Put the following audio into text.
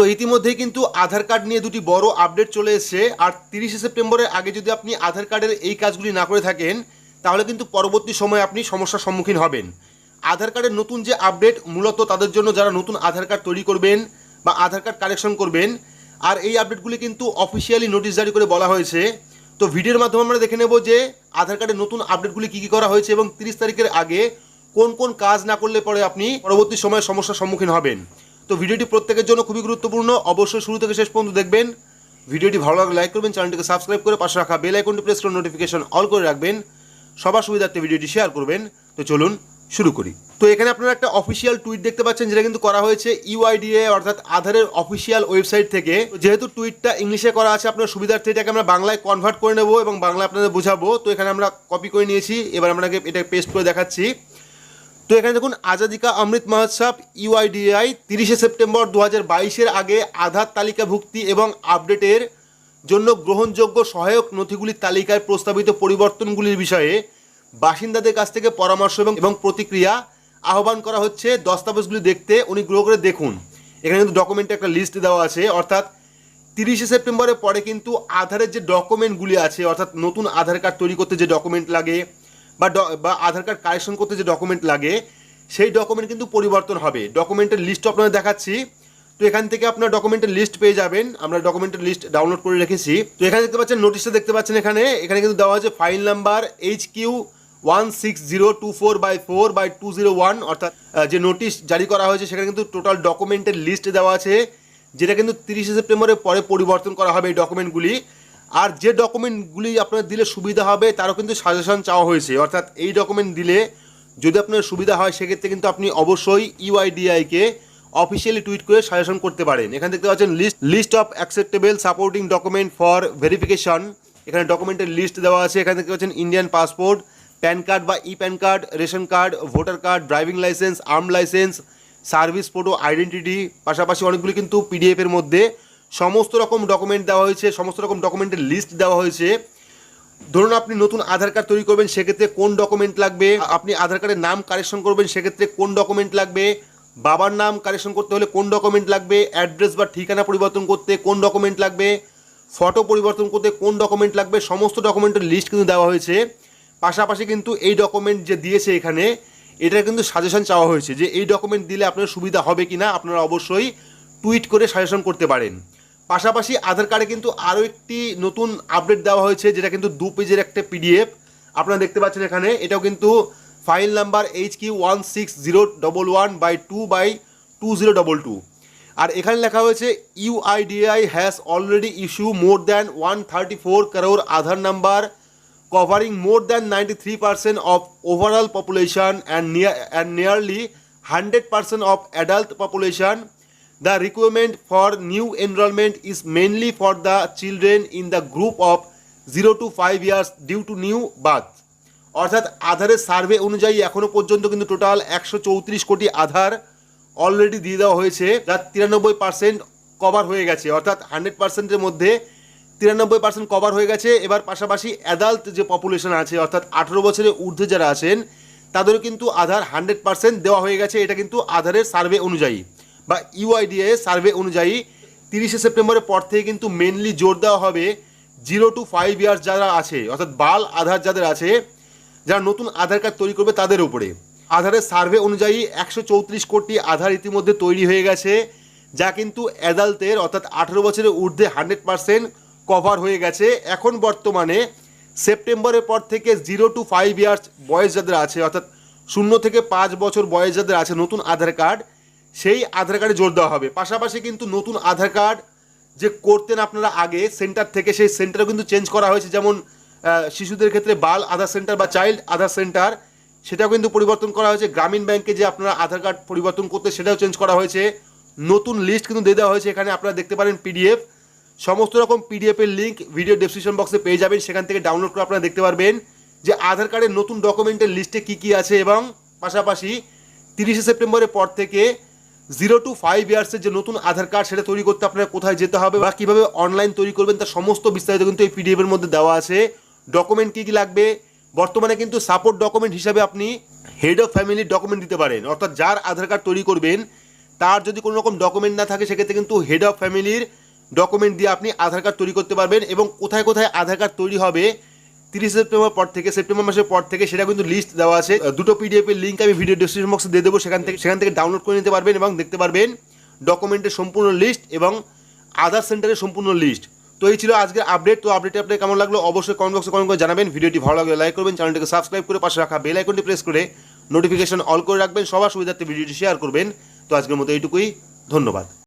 তো ইতিমধ্যেই কিন্তু আধার কার্ড নিয়ে দুটি বড় আপডেট চলে এসেছে। আর তিরিশে সেপ্টেম্বরের আগে যদি আপনি আধার কার্ডের এই কাজগুলি না করে থাকেন, তাহলে কিন্তু পরবর্তী সময়ে আপনি সমস্যার সম্মুখীন হবেন। আধার কার্ডের নতুন যে আপডেট মূলত তাদের জন্য যারা নতুন আধার কার্ড তৈরি করবেন বা আধার কার্ড কালেকশন করবেন, আর এই আপডেটগুলি কিন্তু অফিসিয়ালি নোটিশ জারি করে বলা হয়েছে। তো ভিডিওর মাধ্যমে আমরা দেখে নেব যে আধার কার্ডের নতুন আপডেটগুলি কী কী করা হয়েছে এবং তিরিশ তারিখের আগে কোন কোন কাজ না করলে পরে আপনি পরবর্তী সময়ে সমস্যার সম্মুখীন হবেন। তো ভিডিওটি প্রত্যেকের জন্য খুবই গুরুত্বপূর্ণ। অবশ্যই শুরু থেকে শেষ পর্যন্ত দেখবেন। ভিডিওটি ভালো লাগলে লাইক করবেন, চ্যানেলটিকে সাবস্ক্রাইব করে পাশে রাখা বেল আইকনটি প্রেস করে নোটিফিকেশন অল করে রাখবেন। সবার সুবিধার্থে ভিডিওটি শেয়ার করবেন। তো চলুন শুরু করি। তো এখানে আপনারা একটা অফিসিয়াল টুইট দেখতে পাচ্ছেন, যেটা কিন্তু করা হয়েছে ইউআইডিএ অর্থাৎ আধারের অফিসিয়াল ওয়েবসাইট থেকে। যেহেতু টুইটটা ইংলিশে করা আছে, আপনার সুবিধার্থে এটাকে আমরা বাংলায় কনভার্ট করে নেব এবং বাংলা আপনাদের বোঝাবো। তো এখানে আমরা কপি করে নিয়েছি। এবার আপনাকে এটা পেস্ট করে দেখাচ্ছি। তো এখানে দেখুন আজাদিকা অমৃত মহোৎসব ইউআইডিআই তিরিশে সেপ্টেম্বর দু হাজার বাইশের আগে আধার তালিকাভুক্তি এবং আপডেটের জন্য গ্রহণযোগ্য সহায়ক নথিগুলির তালিকায় প্রস্তাবিত পরিবর্তনগুলির বিষয়ে বাসিন্দাদের কাছ থেকে পরামর্শ এবং এবং প্রতিক্রিয়া আহ্বান করা হচ্ছে। দস্তাবেজগুলি দেখতে, অনুগ্রহ করে দেখুন। এখানে কিন্তু ডকুমেন্টে একটা লিস্ট দেওয়া আছে। অর্থাৎ তিরিশে সেপ্টেম্বরের পরে কিন্তু আধারের যে ডকুমেন্টগুলি আছে, অর্থাৎ নতুন আধার কার্ড তৈরি করতে যে ডকুমেন্ট লাগে বা বা আধার কার্ড কারেকশন করতে যে ডকুমেন্ট লাগে, সেই ডকুমেন্ট কিন্তু পরিবর্তন হবে। ডকুমেন্টের লিস্ট আপনাদের দেখাচ্ছি। তো এখান থেকে আপনার ডকুমেন্টের লিস্ট পেয়ে যাবেন। আমরা ডকুমেন্টের লিস্ট ডাউনলোড করে রেখেছি। তো এখানে দেখতে পাচ্ছেন নোটিশটা দেখতে পাচ্ছেন এখানে। এখানে কিন্তু দেওয়া আছে file number H Q one six zero two four by four by two zero one অর্থাৎ যে নোটিশ জারি করা হয়েছে, সেখানে কিন্তু টোটাল ডকুমেন্টের লিস্ট দেওয়া আছে, যেটা কিন্তু তিরিশে সেপ্টেম্বরের পরে পরিবর্তন করা হবে এই ডকুমেন্টগুলি আর যে ডকুমেন্টগুলি আপনার দিলে সুবিধা হবে, তারও কিন্তু সাজেশন চাওয়া হয়েছে। অর্থাৎ এই ডকুমেন্ট দিলে যদি আপনার সুবিধা হয়, সেক্ষেত্রে কিন্তু আপনি অবশ্যই ইউআইডিআইকে অফিসিয়ালি টুইট করে সাজেশন করতে পারেন। এখানে দেখতে পাচ্ছেন list list of acceptable supporting document for verification এখানে ডকুমেন্টের লিস্ট দেওয়া আছে। এখানে দেখতে পাচ্ছেন ইন্ডিয়ান পাসপোর্ট প্যান কার্ড বা e PAN card ration card voter card driving licence arm licence service photo identity পাশাপাশি অনেকগুলি কিন্তু পিডিএফের মধ্যে সমস্ত রকম ডকুমেন্ট দেওয়া হয়েছে, সমস্ত রকম ডকুমেন্টের লিস্ট দেওয়া হয়েছে। ধরুন আপনি নতুন আধার কার্ড তৈরি করবেন, সেক্ষেত্রে কোন ডকুমেন্ট লাগবে? আপনি আধার কার্ডের নাম কারেকশন করবেন, সেক্ষেত্রে কোন ডকুমেন্ট লাগবে? বাবার নাম কারেকশন করতে হলে কোন ডকুমেন্ট লাগবে? অ্যাড্রেস বা ঠিকানা পরিবর্তন করতে কোন ডকুমেন্ট লাগবে? ফটো পরিবর্তন করতে কোন ডকুমেন্ট লাগবে? সমস্ত ডকুমেন্টের লিস্ট কিন্তু দেওয়া হয়েছে। পাশাপাশি কিন্তু এই ডকুমেন্ট যে দিয়েছে এখানে এটা কিন্তু সাজেশন চাওয়া হয়েছে যে এই ডকুমেন্ট দিলে আপনার সুবিধা হবে কি না আপনারা অবশ্যই টুইট করে সাজেশন করতে পারেন। পাশাপাশি আধার কার্ডে কিন্তু আরও একটি নতুন আপডেট দেওয়া হয়েছে, যেটা কিন্তু দু পেজের একটা পিডিএফ আপনারা দেখতে পাচ্ছেন এখানে, এটাও কিন্তু file number H Q one six zero double one by two by two zero double two আর এখানে লেখা হয়েছে UIDAI has already issue more than one thirty four কারোর Aadhaar number covering more more than 93% of overall population and near, and nearly 100% of adult population the requirement for new enrollment is mainly for the children in the group of 0 to 5 years due to new birth. অর্থাৎ আধারের survey অনুযায়ী এখনও পর্যন্ত কিন্তু total একশো চৌত্রিশ কোটি আধার already দিয়ে দেওয়া হয়েছে। যার তিরানব্বই পার্সেন্ট কভার হয়ে গেছে। অর্থাৎ হান্ড্রেড পার্সেন্টের মধ্যে তিরানব্বই পার্সেন্ট কভার হয়ে গেছে। এবার পাশাপাশি অ্যাডাল্ট যে পপুলেশন আছে, অর্থাৎ আঠেরো বছরের ঊর্ধ্বে যারা আছেন, তাদেরও কিন্তু আধার হান্ড্রেড পার্সেন্ট দেওয়া হয়ে গেছে। এটা কিন্তু আধারের সার্ভে অনুযায়ী। বা ইউআইডিএ সার্ভে অনুযায়ী তিরিশে সেপ্টেম্বরের পর থেকে কিন্তু মেনলি জোর দেওয়া হবে জিরো টু ফাইভ ইয়ার্স যারা আছে, অর্থাৎ বাল আধার যাদের আছে, যারা নতুন আধার কার্ড তৈরি করবে তাদের উপরে। আধারের সার্ভে অনুযায়ী একশো চৌত্রিশ কোটি আধার ইতিমধ্যে তৈরি হয়ে গেছে, যা কিন্তু অ্যাডাল্টের, অর্থাৎ আঠেরো বছরের ঊর্ধ্বে হান্ড্রেড পার্সেন্ট কভার হয়ে গেছে। এখন বর্তমানে সেপ্টেম্বরের পর থেকে জিরো টু ফাইভ ইয়ার্স বয়স যাদের আছে, অর্থাৎ শূন্য থেকে পাঁচ বছর বয়স যাদের আছে নতুন আধার কার্ড সেই আধার কার্ডে জোর দেওয়া হবে। পাশাপাশি কিন্তু নতুন আধার কার্ড যে করতেন আপনারা আগে, সেন্টার থেকে সেই সেন্টারও কিন্তু চেঞ্জ করা হয়েছে। যেমন শিশুদের ক্ষেত্রে বাল আধার সেন্টার বা চাইল্ড আধার সেন্টার, সেটাও কিন্তু পরিবর্তন করা হয়েছে। গ্রামীণ ব্যাংকে যে আপনারা আধার কার্ড পরিবর্তন করতে, সেটাও চেঞ্জ করা হয়েছে। নতুন লিস্ট কিন্তু দিয়ে দেওয়া হয়েছে। এখানে আপনারা দেখতে পারেন পিডিএফ। সমস্ত রকম পিডিএফ এর লিঙ্ক ভিডিও ডেসক্রিপশন বক্সে পেয়ে যাবেন। সেখান থেকে ডাউনলোড করে আপনারা দেখতে পারবেন যে আধার কার্ডের নতুন ডকুমেন্টের লিস্টে কি কি আছে এবং পাশাপাশি তিরিশে সেপ্টেম্বরের পর থেকে জিরো টু ফাইভ ইয়ার্সের যে নতুন আধার কার্ড সেটা তৈরি করতে আপনারা কোথায় যেতে হবে, বা কীভাবে অনলাইন তৈরি করবেন, তার সমস্ত বিস্তারিত কিন্তু এই পিডিএফ এর মধ্যে দেওয়া আছে। ডকুমেন্ট কি কি লাগবে? বর্তমানে কিন্তু সাপোর্ট ডকুমেন্ট হিসাবে আপনি হেড অফ ফ্যামিলির ডকুমেন্ট দিতে পারেন। অর্থাৎ যার আধার কার্ড তৈরি করবেন, তার যদি কোনো রকম ডকুমেন্ট না থাকে, সেক্ষেত্রে কিন্তু হেড অফ ফ্যামিলির ডকুমেন্ট দিয়ে আপনি আধার কার্ড তৈরি করতে পারবেন এবং কোথায় কোথায় আধার কার্ড তৈরি হবে তিরিশ সেপ্টেম্বর পর থেকে, সেপ্টেম্বর মাসের পর থেকে সেটা কিন্তু লিস্ট দেওয়া আছে। দুটো পিডিএফ এর লিঙ্ক আমি ভিডিও ডিসক্রিপশন বক্সে দিয়ে দেবো। সেখান থেকে সেখান থেকে ডাউনলোড করে নিতে পারবেন এবং দেখতে পারবেন ডকুমেন্টের সম্পূর্ণ লিস্ট এবং আধার সেন্টারের সম্পূর্ণ লিস্ট তো এই ছিল আজকের আপডেট তো আপডেট আপনার কেমন লাগল অবশ্যই কমেন্ট বক্সে কমেন্ট করে জানাবেন। ভিডিওটি ভালো লাগলে লাইক করবেন। চ্যানেলটিকে সাবস্ক্রাইব করে পাশে রাখা বেল আইকনটি প্রেস করে নোটিফিকেশন অল করে রাখবেন। সবার সুবিধার্থে ভিডিওটি শেয়ার করবেন। তো আজকের মতো এইটুকুই। ধন্যবাদ।